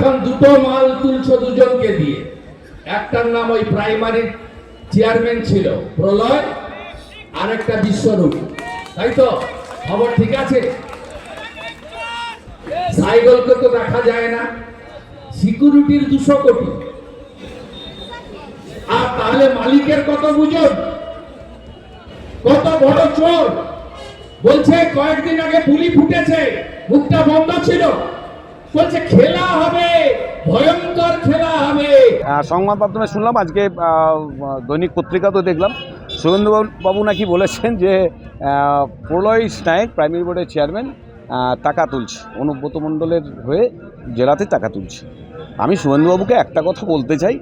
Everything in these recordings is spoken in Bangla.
এখন দুটো মাল তুলছো দুজনকে দিয়ে। একটার নাম ওই প্রাইমারি চেয়ারম্যান ছিল, প্রলয় আর একটা বিশ্বরূপ। তাই তো? খবর ঠিক আছে? সাইকেলকে তো দেখা যায় না। সিকিউরিটির দুশো কোটি। আর তাহলে মালিকের কত বুঝুন কত বড় চোর? বলছে কয়েকদিন আগে পুলি ফুটেছে, মুখটা বন্ধ ছিল। সংবাদ মাধ্যমে শুনলাম, আজকে দৈনিক পত্রিকা তো দেখলাম। বাবু- নাকি বলেছেন যে প্রলয় নায়ক প্রাইমারি বোর্ডের চেয়ারম্যান টাকা তুলছে। অনুব্রত মণ্ডলের হয়ে জেলাতে টাকা তুলছে। আমি শুভেন্দুবাবুকে একটা কথা বলতে চাই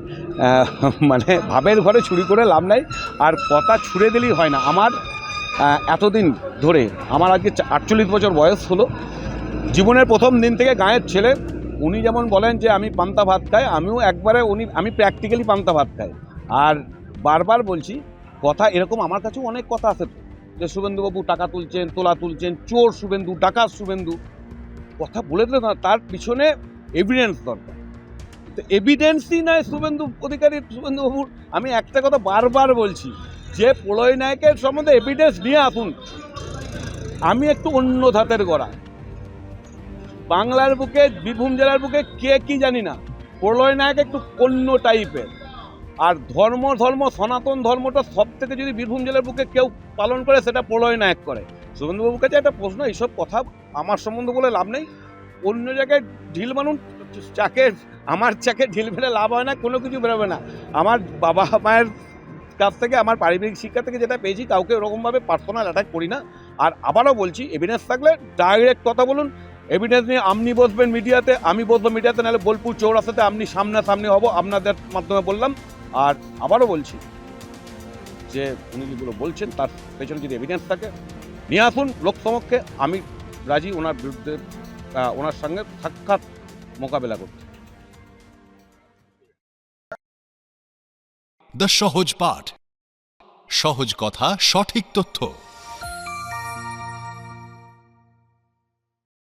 মানে ভাবের ঘরে চুরি করে লাভ নাই, আর কথা ছুড়ে দিলেই হয় না। আমার এতদিন ধরে, আমার আজকে আটচল্লিশ বছর বয়স হলো জীবনের প্রথম দিন থেকে গায়ের ছেলে, উনি যেমন বলেন যে আমি পান্তা ভাত খাই, আমিও একবারে উনি, আমি প্র্যাকটিক্যালি পান্তা ভাত খাই। আর বারবার বলছি, কথা এরকম আমার কাছেও অনেক কথা আছে যে শুভেন্দুবাবু টাকা তুলছেন, তোলা তুলছেন, চোর শুভেন্দু, ডাকাত শুভেন্দু, কথা বলে দিলে না, তার পিছনে এভিডেন্স দরকার। তো এভিডেন্সই নয় শুভেন্দু অধিকারী, শুভেন্দুবাবুর। আমি একটা কথা বারবার বলছি, যে প্রলয় নায়কের সম্বন্ধে এভিডেন্স নিয়ে আসুন। আমি একটু অন্য ধাতের গড়া। বাংলার বুকে, বীরভূম জেলার বুকে কে কি জানি না, প্রলয় নায়ক একটু অন্য টাইপের। আর ধর্ম ধর্ম, সনাতন ধর্মটা সব থেকে যদি বীরভূম জেলার বুকে কেউ পালন করে, সেটা প্রলয় নায়ক করে। শুভেন্দুবাবুর কাছে একটা প্রশ্ন, এইসব কথা আমার সম্বন্ধে বলে লাভ নেই। অন্য জায়গায় ঢিল মানুন চাকে, আমার চাকে ঢিল ফেলে লাভ হয় না, কোনো কিছু বেরোবে না। আমার বাবা মায়ের কাছ থেকে, আমার পারিবারিক শিক্ষা থেকে যেটা পেয়েছি, কাউকে ওরকমভাবে পার্সোনাল অ্যাটাক করি না। আর আবারও বলছি এভিডেন্স থাকলে ডাইরেক্ট কথা বলুন এভিডেন্স নিয়ে আপনি বসবেন মিডিয়াতে, আমি বসবো মিডিয়াতে, নাহলে বোলপুর চৌরাস্তাতে আপনি সামনাসামনি হব, আপনাদের মাধ্যমে বললাম। আর আবারও বলছি যে, উনি যেগুলো বলছেন, তার পেছনে যদি এভিডেন্স থাকে, নিয়ে আসুন লোকসমক্ষে আমি রাজি ওনার বিরুদ্ধে ওনার সঙ্গে সাক্ষাৎ মোকাবেলা করতে দ্য সহজ পাঠ, সহজ কথা, সঠিক তথ্য।